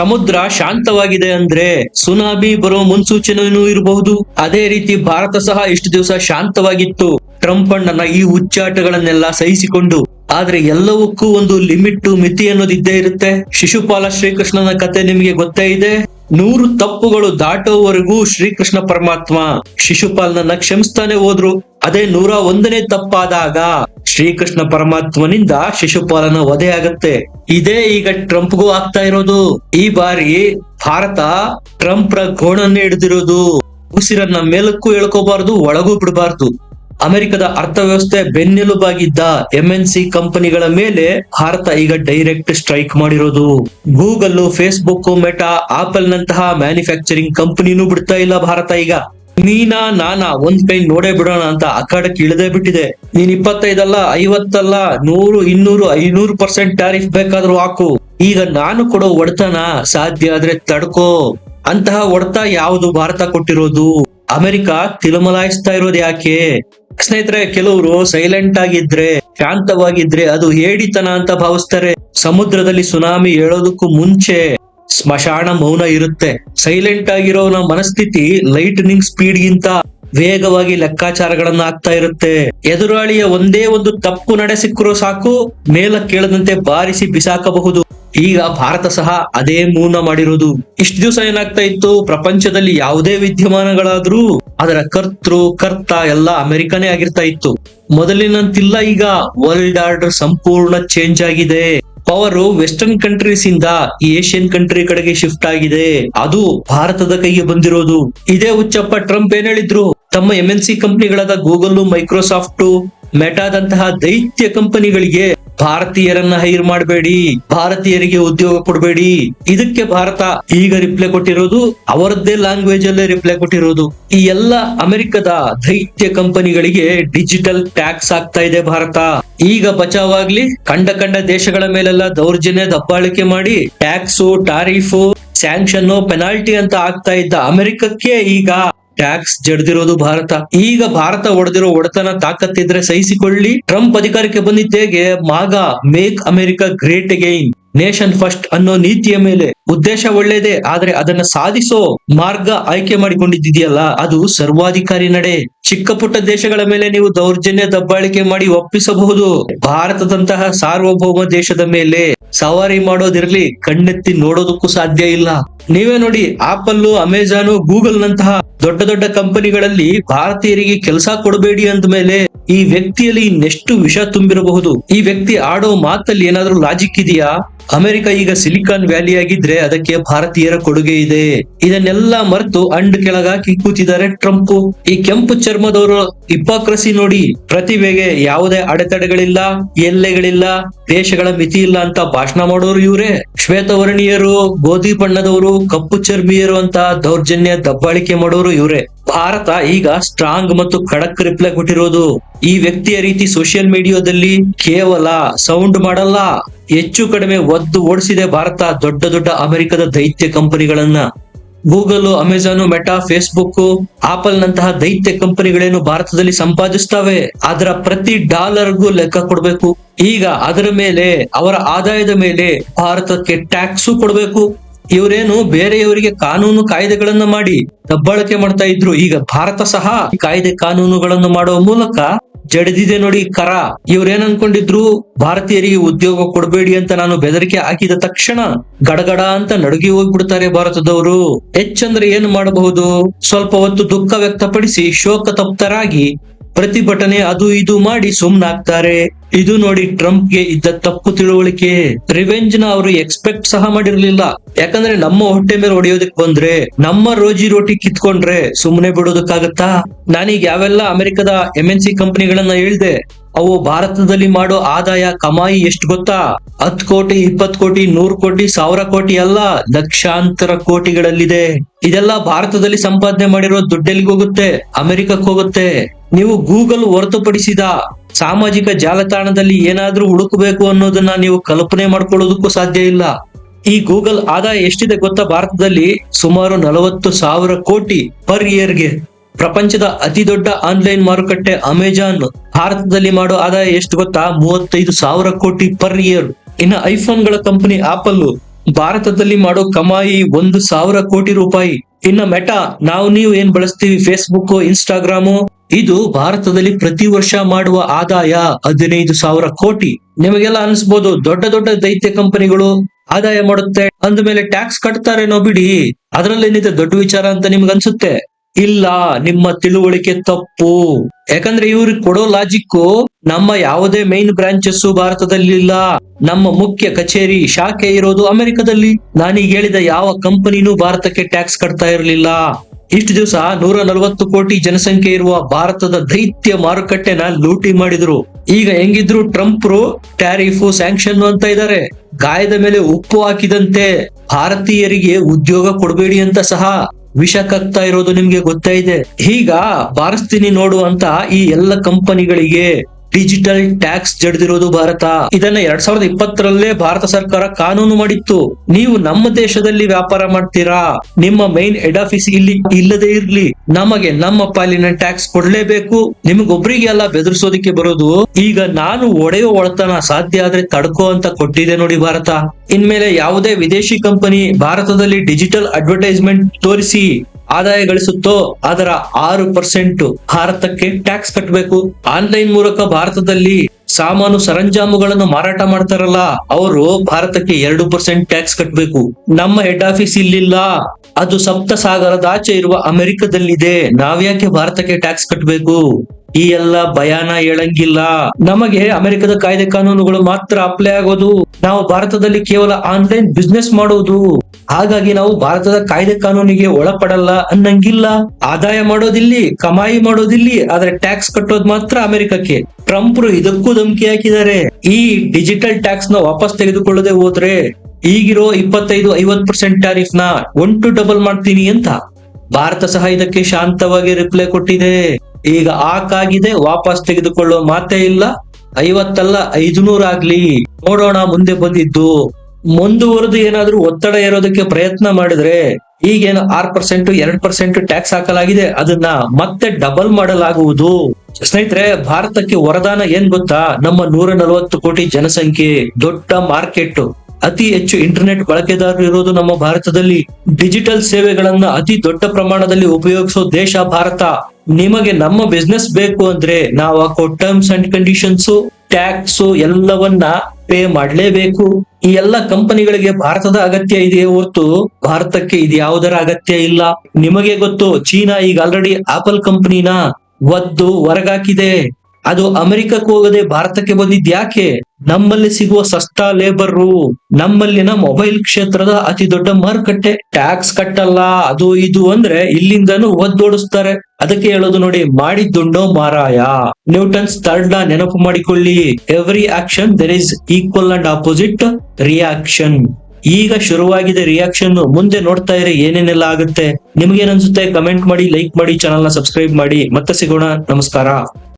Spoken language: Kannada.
ಸಮುದ್ರ ಶಾಂತವಾಗಿದೆ ಅಂದ್ರೆ ಸುನಾಮಿ ಬರೋ ಮುನ್ಸೂಚನೆಯೂ ಇರಬಹುದು. ಅದೇ ರೀತಿ ಭಾರತ ಸಹ ಇಷ್ಟು ದಿವಸ ಶಾಂತವಾಗಿತ್ತು. ಟ್ರಂಪ್ ಅಣ್ಣನ ಈ ಹುಚ್ಚಾಟಗಳನ್ನೆಲ್ಲ ಸಹಿಸಿಕೊಂಡು. ಆದ್ರೆ ಎಲ್ಲವಕ್ಕೂ ಒಂದು ಲಿಮಿಟ್, ಮಿತಿ ಅನ್ನೋದು ಇದ್ದೇ ಇರುತ್ತೆ. ಶಿಶುಪಾಲ ಶ್ರೀಕೃಷ್ಣನ ಕತೆ ನಿಮಗೆ ಗೊತ್ತೇ ಇದೆ. ನೂರು ತಪ್ಪುಗಳು ದಾಟೋವರೆಗೂ ಶ್ರೀಕೃಷ್ಣ ಪರಮಾತ್ಮ ಶಿಶುಪಾಲನನ್ನ ಕ್ಷಮಿಸ್ತಾನೆ ಹೋದ್ರು. ಅದೇ ನೂರ ಒಂದನೇ ತಪ್ಪಾದಾಗ ಶ್ರೀಕೃಷ್ಣ ಪರಮಾತ್ಮನಿಂದ ಶಿಶುಪಾಲನ ವಧೆ ಆಗತ್ತೆ ಇದೇ ಈಗ ಟ್ರಂಪ್ಗೂ ಆಗ್ತಾ ಇರೋದು. ಈ ಬಾರಿ ಭಾರತ ಟ್ರಂಪ್ ರ ಗೋಣನ್ನೇ ಹಿಡಿದಿರೋದು. ಉಸಿರನ್ನ ಮೇಲಕ್ಕೂ ಎಳ್ಕೋಬಾರ್ದು, ಒಳಗೂ ಬಿಡಬಾರ್ದು. ಅಮೆರಿಕದ ಅರ್ಥವ್ಯವಸ್ಥೆ ಬೆನ್ನೆಲುಬಾಗಿದ್ದ ಎಂಎನ್ಸಿ ಕಂಪನಿಗಳ ಮೇಲೆ ಭಾರತ ಈಗ ಡೈರೆಕ್ಟ್ ಸ್ಟ್ರೈಕ್ ಮಾಡಿರೋದು. ಗೂಗಲ್ ಫೇಸ್ಬುಕ್ ಮೆಟಾ ಆಪಲ್ ನಂತಹ ಮ್ಯಾನುಫ್ಯಾಕ್ಚರಿಂಗ್ ಕಂಪನಿನೂ ಬಿಡ್ತಾ ಇಲ್ಲ ಭಾರತ ಈಗ. ನೀನಾ, ನಾನಾ, ಒಂದ್ ಕೈ ನೋಡೇ ಬಿಡೋಣ ಅಂತ ಅಖಾಡಕ್ಕೆ ಇಳದೇ ಬಿಟ್ಟಿದೆ. ನೀನ್ ಇಪ್ಪತ್ತೈದಲ್ಲ, ಐವತ್ತಲ್ಲ, ನೂರು, ಇನ್ನೂರು, ಐನೂರು ಪರ್ಸೆಂಟ್ ಟ್ಯಾರಿಫ್ ಬೇಕಾದ್ರೂ ಹಾಕು. ಈಗ ನಾನು ಕೊಡೋ ಒಡ್ತನ ಸಾಧ್ಯ ಆದ್ರೆ ತಡ್ಕೋ. ಅಂತಹ ಒಡ್ತ ಯಾವುದು ಭಾರತ ಕೊಟ್ಟಿರೋದು? ಅಮೆರಿಕ ತಿಲಮಲಾಯಿಸ್ತಾ ಇರೋದು ಯಾಕೆ? ಸ್ನೇಹಿತರೆ, ಕೆಲವರು ಸೈಲೆಂಟ್ ಆಗಿದ್ರೆ, ಶಾಂತವಾಗಿದ್ರೆ ಅದು ಹೇಡಿತನ ಅಂತ ಭಾವಿಸ್ತಾರೆ. ಸಮುದ್ರದಲ್ಲಿ ಸುನಾಮಿ ಹೇಳೋದಕ್ಕೂ ಮುಂಚೆ ಸ್ಮಶಾನ ಮೌನ ಇರುತ್ತೆ. ಸೈಲೆಂಟ್ ಆಗಿರೋನ ಮನಸ್ಥಿತಿ ಲೈಟ್ನಿಂಗ್ ಸ್ಪೀಡ್ ಗಿಂತ ವೇಗವಾಗಿ ಲೆಕ್ಕಾಚಾರಗಳನ್ನ ಆಗ್ತಾ ಇರುತ್ತೆ. ಎದುರಾಳಿಯ ಒಂದೇ ಒಂದು ತಪ್ಪು ನಡೆ ಸಿಕ್ಕರೂ ಸಾಕು, ಮೇಲ ಕೇಳದಂತೆ ಬಾರಿಸಿ ಬಿಸಾಕಬಹುದು. ಈಗ ಭಾರತ ಸಹ ಅದೇ ಮೂನ ಮಾಡಿರೋದು. ಇಷ್ಟು ದಿವಸ ಏನಾಗ್ತಾ ಇತ್ತು? ಪ್ರಪಂಚದಲ್ಲಿ ಯಾವುದೇ ವಿದ್ಯಮಾನಗಳಾದ್ರೂ ಅದರ ಕರ್ತೃ, ಕರ್ತ ಎಲ್ಲ ಅಮೆರಿಕನೇ ಆಗಿರ್ತಾ ಇತ್ತು. ಮೊದಲಿನಂತಿಲ್ಲ ಈಗ. ವರ್ಲ್ಡ್ ಆರ್ಡರ್ ಸಂಪೂರ್ಣ ಚೇಂಜ್ ಆಗಿದೆ. ಪವರ್ ವೆಸ್ಟರ್ನ್ ಕಂಟ್ರೀಸ್ ಇಂದ ಏಷ್ಯನ್ ಕಂಟ್ರಿ ಕಡೆಗೆ ಶಿಫ್ಟ್ ಆಗಿದೆ. ಅದು ಭಾರತದ ಕೈಗೆ ಬಂದಿರೋದು. ಇದೇ ಹುಚ್ಚಪ್ಪ ಟ್ರಂಪ್ ಏನ್ ಹೇಳಿದ್ರು? ತಮ್ಮ ಎಂ ಎನ್ ಸಿ ಕಂಪನಿಗಳಾದ ಗೂಗಲ್ ಮೈಕ್ರೋಸಾಫ್ಟ್, ಮೆಟಾದಂತಹ ದೈತ್ಯ ಕಂಪನಿಗಳಿಗೆ ಭಾರತೀಯರನ್ನ ಹೈರ್ ಮಾಡಬೇಡಿ, ಭಾರತೀಯರಿಗೆ ಉದ್ಯೋಗ ಕೊಡಬೇಡಿ. ಇದಕ್ಕೆ ಭಾರತ ಈಗ ರಿಪ್ಲೈ ಕೊಟ್ಟಿರೋದು, ಅವರದ್ದೇ ಲ್ಯಾಂಗ್ವೇಜ್ ಅಲ್ಲೇ ರಿಪ್ಲೈ ಕೊಟ್ಟಿರೋದು. ಈ ಎಲ್ಲ ಅಮೆರಿಕದ ದೈತ್ಯ ಕಂಪನಿಗಳಿಗೆ ಡಿಜಿಟಲ್ ಟ್ಯಾಕ್ಸ್ ಆಗ್ತಾ ಇದೆ ಭಾರತ. ಈಗ ಬಚಾವಾಗ್ಲಿ ಕಂಡ ಕಂಡ ದೇಶಗಳ ಮೇಲೆಲ್ಲ ದೌರ್ಜನ್ಯ ದಬ್ಬಾಳಿಕೆ ಮಾಡಿ ಟ್ಯಾಕ್ಸು, ಟಾರಿಫು ಸ್ಯಾಂಕ್ಷನ್ ಪೆನಾಲ್ಟಿ ಅಂತ ಆಗ್ತಾ ಇದ್ದ ಅಮೆರಿಕಕ್ಕೆ ಈಗ ಟ್ಯಾಕ್ಸ್ ಜಡ್ದಿರೋದು ಭಾರತ. ಈಗ ಭಾರತ ಒಡೆದಿರೋ ಒಡೆತನ ತಾಕತ್ತಿದ್ರೆ ಸಹಿಸಿಕೊಳ್ಳಿ. ಟ್ರಂಪ್ ಅಧಿಕಾರಕ್ಕೆ ಬಂದಿದ್ದೇಗೆ MAGA make America great again. Nation first ಅನ್ನೋ ನೀತಿಯ ಮೇಲೆ ಉದ್ದೇಶ ಒಳ್ಳೇದೇ, ಆದ್ರೆ ಅದನ್ನ ಸಾಧಿಸೋ ಮಾರ್ಗ ಆಯ್ಕೆ ಮಾಡಿಕೊಂಡಿದ್ದಿದೆಯಲ್ಲ ಅದು ಸರ್ವಾಧಿಕಾರಿ ನಡೆ. ಚಿಕ್ಕ ಪುಟ್ಟ ದೇಶಗಳ ಮೇಲೆ ನೀವು ದೌರ್ಜನ್ಯ, ದಬ್ಬಾಳಿಕೆ ಮಾಡಿ ಒಪ್ಪಿಸಬಹುದು. ಭಾರತದಂತಹ ಸಾರ್ವಭೌಮ ದೇಶದ ಮೇಲೆ ಸವಾರಿ ಮಾಡೋದಿರ್ಲಿ, ಕಣ್ಣೆತ್ತಿ ನೋಡೋದಕ್ಕೂ ಸಾಧ್ಯ ಇಲ್ಲ. ನೀವೇ ನೋಡಿ ಆಪಲ್ ಅಮೆಜಾನ್ ಗೂಗಲ್ ನಂತಹ ದೊಡ್ಡ ದೊಡ್ಡ ಕಂಪನಿಗಳಲ್ಲಿ ಭಾರತೀಯರಿಗೆ ಕೆಲಸ ಕೊಡಬೇಡಿ ಅಂದ ಮೇಲೆ ಈ ವ್ಯಕ್ತಿಯಲ್ಲಿ ಇನ್ನೆಷ್ಟು ವಿಷ ತುಂಬಿರಬಹುದು? ಈ ವ್ಯಕ್ತಿ ಆಡೋ ಮಾತಲ್ಲಿ ಏನಾದ್ರೂ ಲಾಜಿಕ್ ಇದೆಯಾ? ಅಮೆರಿಕ ಈಗ ಸಿಲಿಕಾನ್ ವ್ಯಾಲಿ ಆಗಿದ್ರೆ ಅದಕ್ಕೆ ಭಾರತೀಯರ ಕೊಡುಗೆ ಇದೆ. ಇದನ್ನೆಲ್ಲ ಮರೆತು ಅಂಡ್ ಕೆಳಗಾಕಿ ಕೂತಿದ್ದಾರೆ ಟ್ರಂಪ್. ಈ ಕೆಂಪು ಚರ್ಮದವರು ಹಿಪಾಕ್ರಸಿ ನೋಡಿ, ಪ್ರತಿಭೆಗೆ ಯಾವುದೇ ಅಡೆತಡೆಗಳಿಲ್ಲ, ಎಲ್ಲೆಗಳಿಲ್ಲ, ದೇಶಗಳ ಮಿತಿ ಇಲ್ಲ ಅಂತ ಭಾಷಣ ಮಾಡೋರು ಇವರೇ. ಶ್ವೇತವರ್ಣೀಯರು, ಗೋಧಿ ಬಣ್ಣದವರು, ಕಪ್ಪು ಚರ್ಮಿಯರು ಅಂತ ದೌರ್ಜನ್ಯ ದಬ್ಬಾಳಿಕೆ ಮಾಡೋರು ಇವರೇ. ಭಾರತ ಈಗ ಸ್ಟ್ರಾಂಗ್ ಮತ್ತು ಖಡಕ್ ರಿಪ್ಲೈ ಕೊಟ್ಟಿರೋದು. ಈ ವ್ಯಕ್ತಿಯ ರೀತಿ ಸೋಷಿಯಲ್ ಮೀಡಿಯಾದಲ್ಲಿ ಕೇವಲ ಸೌಂಡ್ ಮಾಡಲ್ಲ, ಹೆಚ್ಚು ಕಡಿಮೆ ಒದ್ದು ಓಡಿಸಿದೆ ಭಾರತ ದೊಡ್ಡ ದೊಡ್ಡ ಅಮೆರಿಕದ ದೈತ್ಯ ಕಂಪನಿಗಳನ್ನ. Google Amazon Meta Facebook Apple ನಂತಹ ದೈತ್ಯ ಕಂಪನಿಗಳೇನು ಭಾರತದಲ್ಲಿ ಸಂಪಾದಿಸ್ತವೆ? ಅದರ ಪ್ರತಿ ಡಾಲರ್ಗೂ ಲೆಕ್ಕ ಕೊಡಬೇಕು. ಈಗ ಅದರ ಮೇಲೆ, ಅವರ ಆದಾಯದ ಮೇಲೆ ಭಾರತಕ್ಕೆ ಟ್ಯಾಕ್ಸು ಕೊಡಬೇಕು. ಇವರೇನು ಬೇರೆಯವರಿಗೆ ಕಾನೂನು ಕಾಯ್ದೆಗಳನ್ನ ಮಾಡಿ ದಬ್ಬಾಳಿಕೆ ಮಾಡ್ತಾ ಇದ್ರು. ಈಗ ಭಾರತ ಸಹ ಕಾಯ್ದೆ ಕಾನೂನುಗಳನ್ನು ಮಾಡುವ ಮೂಲಕ ಜಡದಿದೆ ನೋಡಿ ಕರ. ಇವ್ರೇನ್ ಅನ್ಕೊಂಡಿದ್ರು? ಭಾರತೀಯರಿಗೆ ಉದ್ಯೋಗ ಕೊಡಬೇಡಿ ಅಂತ ನಾನು ಬೆದರಿಕೆ ಹಾಕಿದ ತಕ್ಷಣ ಗಡಗಡ ಅಂತ ನಡುಗಿ ಹೋಗ್ಬಿಡ್ತಾರೆ ಭಾರತದವರು. ಹೆಚ್ಚಂದ್ರೆ ಏನ್ ಮಾಡಬಹುದು? ಸ್ವಲ್ಪ ಹೊತ್ತು ದುಃಖ ವ್ಯಕ್ತಪಡಿಸಿ ಶೋಕ ತಪ್ತರಾಗಿ ಪ್ರತಿಭಟನೆ ಅದು ಇದು ಮಾಡಿ ಸುಮ್ನಾಗ್ತಾರೆ. ಇದು ನೋಡಿ ಟ್ರಂಪ್ಗೆ ಇದ್ದ ತಪ್ಪು ತಿಳುವಳಿಕೆ. ರಿವೆಂಜ್ನ ಅವರು ಎಕ್ಸ್ಪೆಕ್ಟ್ ಸಹ ಮಾಡಿರ್ಲಿಲ್ಲ. ಯಾಕಂದ್ರೆ ನಮ್ಮ ಹೊಟ್ಟೆ ಮೇಲೆ ಹೊಡೆಯೋದಕ್ ಬಂದ್ರೆ, ನಮ್ಮ ರೋಜಿ ರೋಟಿ ಕಿತ್ಕೊಂಡ್ರೆ ಸುಮ್ನೆ ಬಿಡೋದಕ್ಕಾಗತ್ತಾ? ನಾನೀಗ ಯಾವೆಲ್ಲ ಅಮೆರಿಕದ ಎಂ ಎನ್ ಸಿ ಕಂಪನಿಗಳನ್ನ ಹೇಳ್ದೆ, ಅವು ಭಾರತದಲ್ಲಿ ಮಾಡೋ ಆದಾಯ ಕಮಾಯಿ ಎಷ್ಟು ಗೊತ್ತಾ? ಹತ್ ಕೋಟಿ ಇಪ್ಪತ್ ಕೋಟಿ, ನೂರ್ ಕೋಟಿ, ಸಾವಿರ ಕೋಟಿ ಅಲ್ಲ, ಲಕ್ಷಾಂತರ ಕೋಟಿಗಳಲ್ಲಿದೆ. ಇದೆಲ್ಲ ಭಾರತದಲ್ಲಿ ಸಂಪಾದನೆ ಮಾಡಿರೋ ದುಡ್ಡೆಲ್ಲಿಗೆ ಹೋಗುತ್ತೆ ಅಮೆರಿಕಕ್ಕೆ ಹೋಗುತ್ತೆ. ನೀವು ಗೂಗಲ್ ಹೊರತುಪಡಿಸಿದ ಸಾಮಾಜಿಕ ಜಾಲತಾಣದಲ್ಲಿ ಏನಾದರೂ ಹುಡುಕಬೇಕು ಅನ್ನೋದನ್ನ ನೀವು ಕಲ್ಪನೆ ಮಾಡ್ಕೊಳ್ಳೋದಕ್ಕೂ ಸಾಧ್ಯ ಇಲ್ಲ. ಈ ಗೂಗಲ್ ಆದಾಯ ಎಷ್ಟಿದೆ ಗೊತ್ತಾ? ಭಾರತದಲ್ಲಿ ಸುಮಾರು ನಲವತ್ತು ಸಾವಿರ ಕೋಟಿ ಪರ್ ಇಯರ್ಗೆ. ಪ್ರಪಂಚದ ಅತಿ ದೊಡ್ಡ ಆನ್ಲೈನ್ ಮಾರುಕಟ್ಟೆ ಅಮೆಜಾನ್. ಭಾರತದಲ್ಲಿ ಮಾಡೋ ಆದಾಯ ಎಷ್ಟು ಗೊತ್ತಾ? ಮೂವತ್ತೈದು ಸಾವಿರ ಕೋಟಿ ಪರ್ ಇಯರ್. ಇನ್ನು ಐಫೋನ್ಗಳ ಕಂಪನಿ ಆಪಲ್ ಭಾರತದಲ್ಲಿ ಮಾಡೋ ಕಮಾಯಿ ಒಂದು ಸಾವಿರ ಕೋಟಿ ರೂಪಾಯಿ. ಇನ್ನ ಮೆಟಾ, ನಾವು ನೀವು ಏನ್ ಬಳಸ್ತೀವಿ ಫೇಸ್ಬುಕ್ ಇನ್ಸ್ಟಾಗ್ರಾಮ್ ಇದು ಭಾರತದಲ್ಲಿ ಪ್ರತಿ ವರ್ಷ ಮಾಡುವ ಆದಾಯ ಹದಿನೈದು ಸಾವಿರ ಕೋಟಿ. ನಿಮಗೆಲ್ಲ ಅನ್ಸ್ಬೋದು, ದೊಡ್ಡ ದೊಡ್ಡ ದೈತ್ಯ ಕಂಪನಿಗಳು ಆದಾಯ ಮಾಡುತ್ತೆ ಅಂದ ಮೇಲೆ ಟ್ಯಾಕ್ಸ್ ಕಟ್ತಾರೇನೋ ಬಿಡಿ, ಅದ್ರಲ್ಲೇನಿದೆ ದೊಡ್ಡ ವಿಚಾರ ಅಂತ ನಿಮ್ಗೆ ಅನ್ಸುತ್ತೆ ಇಲ್ಲ, ನಿಮ್ಮ ತಿಳುವಳಿಕೆ ತಪ್ಪು. ಯಾಕಂದ್ರೆ ಇವ್ರಿಗೆ ಕೊಡೋ ಲಾಜಿಕ್ ನಮ್ಮ ಯಾವುದೇ ಮೈನ್ ಬ್ರಾಂಚಸ್ ಭಾರತದಲ್ಲಿಲ್ಲ. ನಮ್ಮ ಮುಖ್ಯ ಕಚೇರಿ, ಶಾಖೆ ಇರೋದು ಅಮೆರಿಕದಲ್ಲಿ. ನಾನೀಗ ಹೇಳಿದ ಯಾವ ಕಂಪನಿನೂ ಭಾರತಕ್ಕೆ ಟ್ಯಾಕ್ಸ್ ಕಟ್ತಾ ಇರಲಿಲ್ಲ. ಇಷ್ಟು ದಿವಸ ನೂರ ನಲವತ್ತು ಕೋಟಿ ಜನಸಂಖ್ಯೆ ಇರುವ ಭಾರತದ ದೈತ್ಯ ಮಾರುಕಟ್ಟೆನ ಲೂಟಿ ಮಾಡಿದ್ರು. ಈಗ ಹೆಂಗಿದ್ರು ಟ್ರಂಪ್ರು ಟ್ಯಾರಿಫ್ ಸ್ಯಾಂಕ್ಷನ್ ಅಂತ ಇದ್ದಾರೆ ಗಾಯದ ಮೇಲೆ ಉಪ್ಪು ಹಾಕಿದಂತೆ ಭಾರತೀಯರಿಗೆ ಉದ್ಯೋಗ ಕೊಡಬೇಡಿ ಅಂತ ಸಹ. ವಿಷ ಕಕ್ತಾ ಇರೋದು ನಿಮ್ಗೆ ಗೊತ್ತಾ ಇದೆ. ಈಗ ಬಾರಿಸ್ತೀನಿ ನೋಡುವಂತ ಈ ಎಲ್ಲ ಕಂಪನಿಗಳಿಗೆ ಡಿಜಿಟಲ್ ಟ್ಯಾಕ್ಸ್ ಜಡ್ದಿರೋದು ಭಾರತ. ಇದನ್ನ ಎರಡ್ ಸಾವಿರದ ಇಪ್ಪತ್ತರಲ್ಲೇ ಭಾರತ ಸರ್ಕಾರ ಕಾನೂನು ಮಾಡಿತ್ತು. ನೀವು ನಮ್ಮ ದೇಶದಲ್ಲಿ ವ್ಯಾಪಾರ ಮಾಡ್ತೀರಾ? ನಿಮ್ಮ ಮೈನ್ ಹೆಡ್ ಆಫೀಸ್ ಇಲ್ಲಿ ಇಲ್ಲದೆ ಇರ್ಲಿ. ನಮಗೆ ನಮ್ಮ ಪಾಲಿನ ಟ್ಯಾಕ್ಸ್ ಕೊಡ್ಲೇಬೇಕು. ನಿಮಗೊಬ್ರಿಗೆ ಎಲ್ಲ ಬೆದರಿಸೋದಕ್ಕೆ ಬರೋದು? ಈಗ ನಾನು ಒಡೆಯೋ ಒಳತನ ಸಾಧ್ಯ ಆದ್ರೆ ತಡ್ಕೋ ಅಂತ ಕೊಟ್ಟಿದೆ ನೋಡಿ ಭಾರತ. ಇನ್ಮೇಲೆ ಯಾವುದೇ ವಿದೇಶಿ ಕಂಪನಿ ಭಾರತದಲ್ಲಿ ಡಿಜಿಟಲ್ ಅಡ್ವರ್ಟೈಸ್ಮೆಂಟ್ ತೋರಿಸಿ. ಆದಾಯ ಗಳಿಸುತ್ತೋ ಅದರ ಆರು ಪರ್ಸೆಂಟ್ ಭಾರತಕ್ಕೆ ಟ್ಯಾಕ್ಸ್ ಕಟ್ಟಬೇಕು ಆನ್ಲೈನ್ ಮೂಲಕ ಭಾರತದಲ್ಲಿ ಸಾಮಾನು ಸರಂಜಾಮುಗಳನ್ನು ಮಾರಾಟ ಮಾಡ್ತಾರಲ್ಲ, ಅವರು ಭಾರತಕ್ಕೆ ಎರಡು ಪರ್ಸೆಂಟ್ ಟ್ಯಾಕ್ಸ್ ಕಟ್ಟಬೇಕು ನಮ್ಮ ಹೆಡ್ ಆಫೀಸ್ ಇಲ್ಲಿಲ್ಲ. ಅದು ಸಪ್ತ ಸಾಗರದ ಆಚೆ ಇರುವ ಅಮೆರಿಕದಲ್ಲಿದೆ. ನಾವ್ಯಾಕೆ ಭಾರತಕ್ಕೆ ಟ್ಯಾಕ್ಸ್ ಕಟ್ಟಬೇಕು ಈ ಎಲ್ಲ ಭಯಾನ ಹೇಳಂಗಿಲ್ಲ ನಮಗೆ ಅಮೆರಿಕದ ಕಾಯ್ದೆ ಕಾನೂನುಗಳು ಮಾತ್ರ ಅಪ್ಲೈ ಆಗೋದು. ನಾವು ಭಾರತದಲ್ಲಿ ಕೇವಲ ಆನ್ಲೈನ್ ಬಿಸ್ನೆಸ್ ಮಾಡೋದು. ಹಾಗಾಗಿ ನಾವು ಭಾರತದ ಕಾಯ್ದೆ ಕಾನೂನಿಗೆ ಒಳಪಡಲ್ಲ ಅನ್ನಂಗಿಲ್ಲ. ಆದಾಯ ಮಾಡೋದಿಲ್ಲಿ, ಕಮಾಯಿ ಮಾಡೋದಿಲ್ಲಿ, ಆದ್ರೆ ಟ್ಯಾಕ್ಸ್ ಕಟ್ಟೋದು ಮಾತ್ರ ಅಮೆರಿಕಕ್ಕೆ. ಟ್ರಂಪ್ರು ಇದಕ್ಕೂ ಧಮಕಿ ಹಾಕಿದ್ದಾರೆ. ಈ ಡಿಜಿಟಲ್ ಟ್ಯಾಕ್ಸ್ನ ವಾಪಸ್ ತೆಗೆದುಕೊಳ್ಳದೆ ಹೋದ್ರೆ ಈಗಿರೋ ಇಪ್ಪತ್ತೈದು ಐವತ್ ಪರ್ಸೆಂಟ್ ಟ್ಯಾರಿಫ್ನ ಒನ್ ಟು ಡಬಲ್ ಮಾಡ್ತೀನಿ ಅಂತ ಭಾರತ ಸಹ ಇದಕ್ಕೆ ಶಾಂತವಾಗಿ ರಿಪ್ಲೈ ಕೊಟ್ಟಿದೆ. ಈಗ ಆಕಾಗಿದೆ ವಾಪಸ್ ತೆಗೆದುಕೊಳ್ಳೋ ಮಾತೇ ಇಲ್ಲ. ಐವತ್ತಲ್ಲ ಐದುನೂರ ಆಗ್ಲಿ ನೋಡೋಣ ಮುಂದೆ ಬಂದಿದ್ದು. ಮುಂದುವರೆದು ಏನಾದ್ರೂ ಒತ್ತಡ ಇರೋದಕ್ಕೆ ಪ್ರಯತ್ನ ಮಾಡಿದ್ರೆ ಈಗೇನು ಆರ್ ಪರ್ಸೆಂಟ್, ಎರಡ್ ಪರ್ಸೆಂಟ್ ಟ್ಯಾಕ್ಸ್ ಹಾಕಲಾಗಿದೆ. ಅದನ್ನ ಮತ್ತೆ ಡಬಲ್ ಮಾಡಲಾಗುವುದು. ಸ್ನೇಹಿತರೆ, ಭಾರತಕ್ಕೆ ವರದಾನ ಏನ್ ಗೊತ್ತಾ? ನಮ್ಮ ನೂರ ನಲವತ್ತು ಕೋಟಿ ಜನಸಂಖ್ಯೆ, ದೊಡ್ಡ ಮಾರ್ಕೆಟ್. ಅತಿ ಹೆಚ್ಚು ಇಂಟರ್ನೆಟ್ ಬಳಕೆದಾರರು ಇರೋದು ನಮ್ಮ ಭಾರತದಲ್ಲಿ. ಡಿಜಿಟಲ್ ಸೇವೆಗಳನ್ನ ಅತಿ ದೊಡ್ಡ ಪ್ರಮಾಣದಲ್ಲಿ ಉಪಯೋಗಿಸೋ ದೇಶ ಭಾರತ. ನಿಮಗೆ ನಮ್ಮ ಬಿಸ್ನೆಸ್ ಬೇಕು ಅಂದ್ರೆ ನಾವು ಹಾಕೋ ಟರ್ಮ್ಸ್ ಅಂಡ್ ಕಂಡೀಷನ್ಸ್ ಟ್ಯಾಕ್ಸ್ ಎಲ್ಲವನ್ನ ಪೇ ಮಾಡಲೇಬೇಕು. ಈ ಎಲ್ಲ ಕಂಪನಿಗಳಿಗೆ ಭಾರತದ ಅಗತ್ಯ ಇದೆಯೇ ಹೊರತು ಭಾರತಕ್ಕೆ ಇದು ಯಾವುದರ ಅಗತ್ಯ ಇಲ್ಲ. ನಿಮಗೆ ಗೊತ್ತು, ಚೀನಾ ಈಗ ಆಲ್ರೆಡಿ ಆಪಲ್ ಕಂಪನಿನ ಒದ್ದು ಹೊರಗಾಕಿದೆ. ಅದು ಅಮೆರಿಕಕ್ಕೆ ಹೋಗದೆ ಭಾರತಕ್ಕೆ ಬಂದಿದ್ ಯಾಕೆ? ನಮ್ಮಲ್ಲಿ ಸಿಗುವ ಸಸ್ತಾ ಲೇಬರ್ ನಮ್ಮಲ್ಲಿನ ಮೊಬೈಲ್ ಕ್ಷೇತ್ರದ ಅತಿ ದೊಡ್ಡ ಮಾರುಕಟ್ಟೆ. ಟ್ಯಾಕ್ಸ್ ಕಟ್ಟಲ್ಲ, ಅದು ಇದು ಅಂದ್ರೆ ಇಲ್ಲಿಂದನೂ ಒದ್ದೋಡಿಸ್ತಾರೆ. ಅದಕ್ಕೆ ಹೇಳೋದು ನೋಡಿ, ಮಾಡಿದ್ದುಂಡೋ ಮಾರಾಯ. ನ್ಯೂಟನ್ಸ್ ಥರ್ಡ್ನ ನೆನಪು ಮಾಡಿಕೊಳ್ಳಿ. Every action, there is equal and opposite reaction. ಈಗ ಶುರುವಾಗಿದೆ ರಿಯಾಕ್ಷನ್. ಮುಂದೆ ನೋಡ್ತಾ ಇರಿ, ಏನೇನೆಲ್ಲ ಆಗುತ್ತೆ. ನಿಮ್ಗೇನನ್ಸುತ್ತೆ ಕಮೆಂಟ್ ಮಾಡಿ, ಲೈಕ್ ಮಾಡಿ ಚಾನಲ್ನ ಸಬ್ಸ್ಕ್ರೈಬ್ ಮಾಡಿ. ಮತ್ತೆ ಸಿಗೋಣ. ನಮಸ್ಕಾರ.